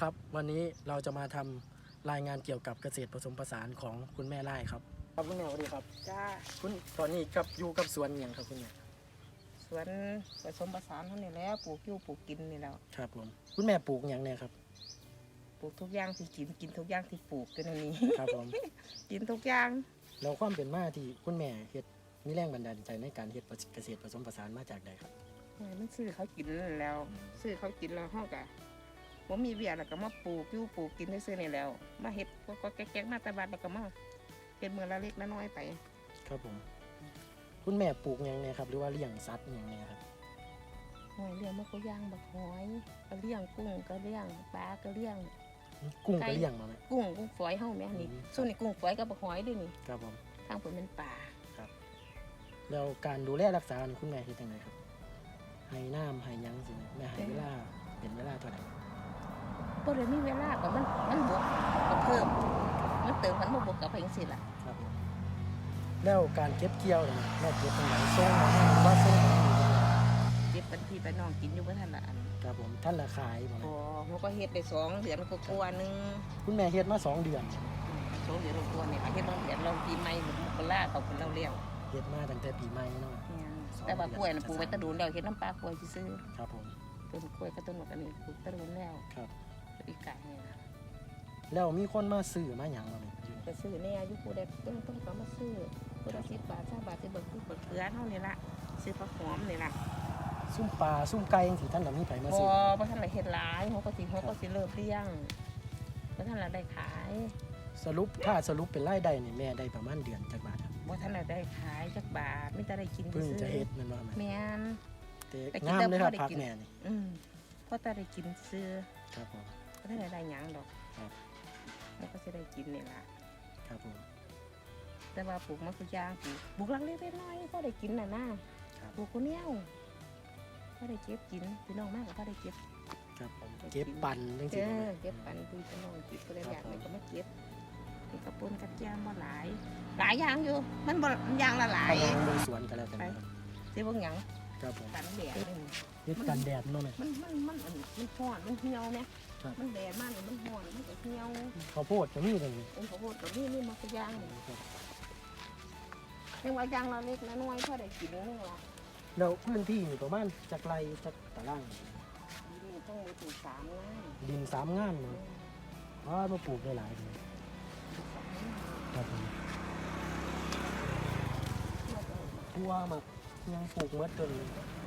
ครับ วันนี้เราจะมาทำรายงานเกี่ยวกับเกษตรผสมผสานของคุณแม่ไร่ครับ ครับคุณแม่สวัสดีครับ จ้า คุณตอนนี้กับอยู่กับสวนอย่างครับคุณแม่สวนผสมผสานเท่านี้แหล้วปลูกอยู่ปลูกกินนี่แหล้ว ครับผม คุณแม่ปลูกอย่างเนี่ยครับ ปลูกทุกอย่างที่กินกินทุกอย่างที่ปลูกกันนี้ ครับผม กินทุกอย่างแล้วความเป็นมาที่คุณแม่เฮ็ดมีแรงบันดาลใจในการเฮ็ดเกษตรผสมผสานมาจากใดครับโอ้ยมันซื้อเขากินแล้ว ซื้อเขากินแล้วห้องกะ ว่ามีเบียร์แล้วก็มาปลูกอยู่ปลูกกินซื้อๆนี่แล้ว มาเฮ็ดก็ก็แก๊กๆมาแตะบานแล้วก็มาเป็นเมืองละเล็กละน้อยไป ครับผม คุณแม่ปลูกอย่างเนี่ยครับ หรือว่าเลี้ยงสัตว์อย่างเนี่ยครับ หอยเลี้ยงมันก็ย่างบักหอยก็เลี้ยงกุ้งก็เลี้ยงปลาก็เลี้ยง กุ้งไก่ ก็เลี้ยงมาไหม กุ้งกุ้งฝอยเฮาแม่นี่อืม ส่วนนี้กุ้งฝอยกับบักหอยด้วยนี่ครับผม ทางผมเป็นป่าแล้วการดูแลรักษานี่คุณแม่เฮ็ดยังไงครับให้น้ำให้หยังสิแม่ให้เวลาเป็นเวลาเท่าไหร่ บ่ได้มีเวลาก็มันมันบวกก็เพิ่ม มันเติมมันบ่บวกกับไปจังซี่ล่ะครับผมแล้วการเก็บเกี่ยวเนี่ยแม่เก็บตรงไหนส่งมาให้หรือว่าส่งมาให้อยู่ตรงไหนเก็บเป็นพี่เป็นน้องกินอยู่บ่ทันละอันครับผมท่านละขายบ่แม่พอมันก็เฮ็ดได้สองเดือนก็กลัวาๆนึงคุณแม่เฮ็ดมาสองเดือนสองเดือนก็กลัวานี่เฮ็ดบางเดือนเราปีใหม่หมดมกราเขาเพิ่นเราเลี้ยงเฮ็ดมาตั้งแต่ปีใหม่เนาะแต่ว่ากล้วยน่ะปลูกไว้แตะโดนแล้วเฮ็ดน้ำปลากล้วยซื่อครับผมๆต้นกล้วยกับต้นหมากอันนี้ปลูกแตะโดนแล้ว ครับ อีกไก่นี่ล่ะแล้วมีคนมาซื้อมาหยังบ่แม่อยู่ก็ซื้อแน่อยู่ผู้ใดต้นต้นก็มาซื้อคนละ10บาท20บาทสิเบิ่งคือเบิ่งเกลือเฮานี่ล่ะซื้อผักหอมนี่ล่ะซุ่มปลาซุ่มไก่จังซี่ท่านก็มีไผมาบ่ซื้อบ่ทันละเฮ็ดหลายเขาก็สิเขาก็สิเริ่มเลี้ยงบ่ทันละได้ขายสรุปถ้าสรุปเป็นรายได้นี่แม่ได้ประมาณเดือนจักบาทครับบ่ทันได้ขายจักบาทมีแต่ได้กินเพิ่งซื่อจะเฮ็ดแม่นบ่แม่แม่น แต่แต่กินงามแต่เลยครับบ่ได้ผักกิน แม่นี่อืมเพราะแต่ได้กินซื้อ ครับผม บ่ทันได้ได้หยังดอกครับ แล้วก็สิได้กินนี่ล่ะ ครับผม แต่ว่าปลูกมะกรูดยางปลูกปลูกหลังเล็กๆน้อยๆพอได้กินน่ะนะครับ ปลูกคนเดียวพอได้เก็บกินพี่น้องมากก็พอได้เก็บ ครับผมเก็บปั่นจังเอซี่บ่อแม่ เก็บปันพี่พี่น้องกินก็ได้ครับอยากมันก็มาเก็บนี่กระปุนกระเจียมบ่หลาย หลายอย่างอยู่ มันบ่อย่างละหลายไปลองดูสวนกันแล้วกันครับสิบ่หยังครับผมกันแดดนี่เฮ็ดกันแดดเนาะแม่มันมันมันอันนี้มันร้อนมันเหี่ยวเนี่ยครับ มันแดดมากเลยมันร้อนมันก็เหี่ยวข้าวโพดก็มีตรงนี้เป็นข้าวโพดกับนี่นี่มันก็ย่างนี่ครับยังว่าย่างละเล็กละน้อยพอได้กินนึงละแล้วพื้นที่นี่ประมาณจักไรจักตารางนี่ต้องมีถึงสามล้านดินสามงานเนาะอ๋อมาปลูกได้หลายเลยสามล้านครับผมแล้วก็ทั่วมายังปลูกเมื่อจนเลยเ